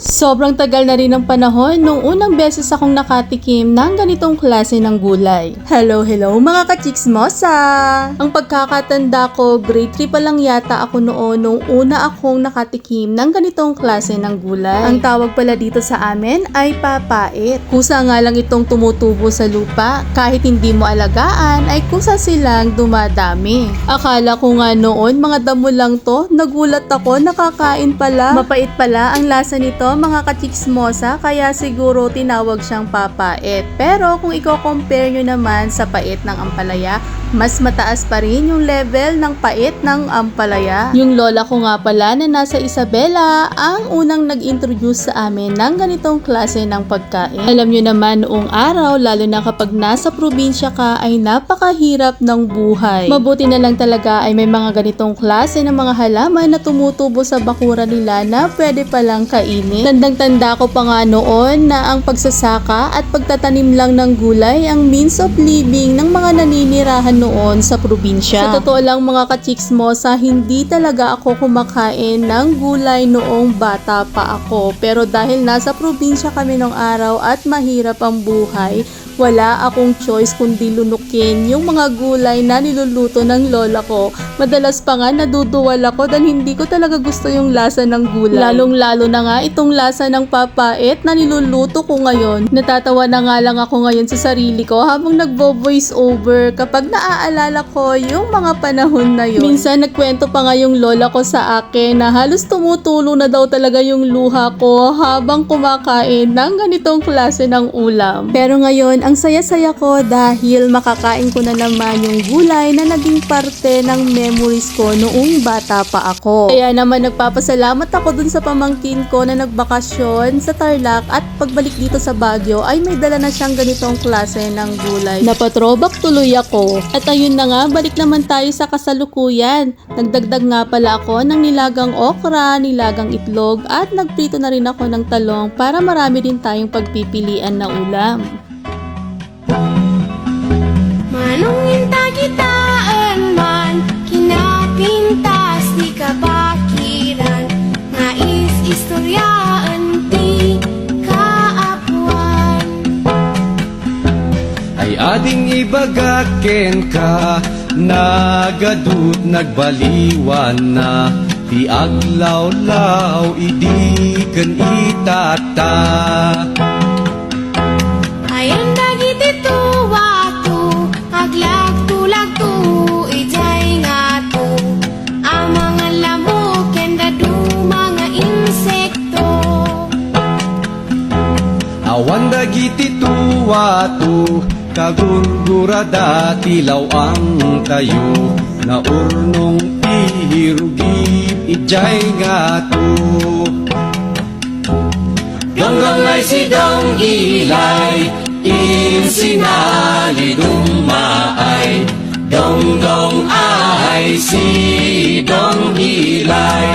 Sobrang tagal na rin ng panahon nung unang beses akong nakatikim ng ganitong klase ng gulay. Hello, hello mga kachiksmosa! Ang pagkakatanda ko, grade 3 pa lang yata ako noon nung una akong nakatikim ng ganitong klase ng gulay. Ang tawag pala dito sa amin ay papait. Kusa nga lang itong tumutubo sa lupa, kahit hindi mo alagaan ay kusa silang dumadami. Akala ko nga noon mga damo lang to, nagulat ako nakakain pala. Mapait pala ang lasa nito mga kachiksmosa kaya siguro tinawag siyang papait. Pero kung i-compare nyo naman sa pait ng ampalaya, mas mataas pa rin yung level ng pait ng ampalaya. Yung lola ko nga pala na nasa Isabela ang unang nag-introduce sa amin ng ganitong klase ng pagkain. Alam nyo naman noong araw, lalo na kapag nasa probinsya ka ay napakahirap ng buhay. Mabuti na lang talaga ay may mga ganitong klase ng mga halaman na tumutubo sa bakura nila na pwede palang kainin. Tandang-tanda ko pa nga noon na ang pagsasaka at pagtatanim lang ng gulay ang means of living ng mga naninirahan noon sa probinsya. Sa totoo lang mga kachiksmosa, hindi talaga ako kumakain ng gulay noong bata pa ako. Pero dahil nasa probinsya kami nung araw at mahirap ang buhay, wala akong choice kundi lunukin yung mga gulay na niluluto ng lola ko. Madalas pa nga naduduwal ako dahil hindi ko talaga gusto yung lasa ng gulay. Lalong lalo na nga itong lasa ng papait na niluluto ko ngayon. Natatawa na nga lang ako ngayon sa sarili ko habang nagbo-voice over kapag naaalala ko yung mga panahon na yun. Minsan nagkwento pa nga yung lola ko sa akin na halos tumutulo na daw talaga yung luha ko habang kumakain ng ganitong klase ng ulam. Pero ngayon, ang saya-saya ko dahil makakain ko na naman yung gulay na naging parte ng memories ko noong bata pa ako. Kaya naman nagpapasalamat ako dun sa pamangkin ko na nagbakasyon sa Tarlac at pagbalik dito sa Baguio ay may dala na siyang ganitong klase ng gulay. Napatrobak tuloy ako. At ayun na nga, balik naman tayo sa kasalukuyan. Nagdagdag nga pala ako ng nilagang okra, nilagang itlog at nagprito na rin ako ng talong para marami din tayong pagpipilian na ulam. Manungin tagitaan man ading ibagaken ka nagadut nagbaliwan na. Ti aglaw-law idi ken itata. Ayan dagiti tuwatu Aglagtu-lagtu Ijay nga tu Ang mga lamok Yan dadu mga insekto. Awan dagiti tuwatu kagurgurada tilaw ang tayo na urnong ihirugip ijay nga tu Ganggang ay si dong ilay In sinali dumaay. Dong dong ay si dong ilay